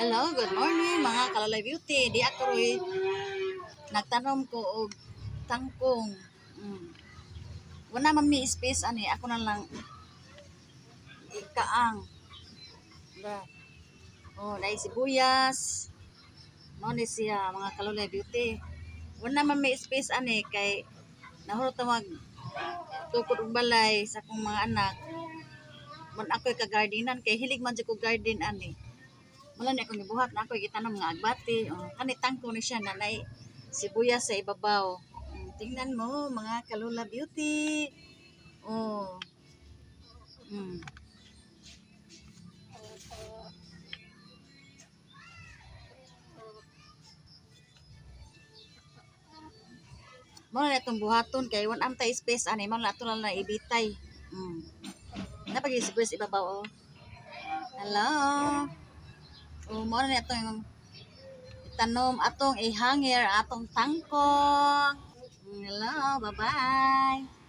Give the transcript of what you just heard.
Hello, good morning mga kalalay beauty. Di ako rin nagtanom ko og tangkong. Mm. Wala man mi space ani, ako na lang ikaang. Da. Oh, dai sibuyas. Mao ni siya mga kalalay beauty. Wala man mi space ani kay nahurot mag tukod og balay sa akong mga anak. Man ako'y ka-gardenan kay hilig man jud ko garden ani. Wala na akong gibuhat na ako gitanom nga agbati. Oh, kani tangko ni siya nanay sibuyas sa ibabaw. Tingnan mo mga kalula beauty. Oh. Mm. Mo na itong buhaton kay one am tay space ani man na lang na ibitay. Mm. Napag sibuyas ibabaw oh. Hello. Oh, mo na itong tanom atong ihangir atong tangkong. Hello, bye-bye.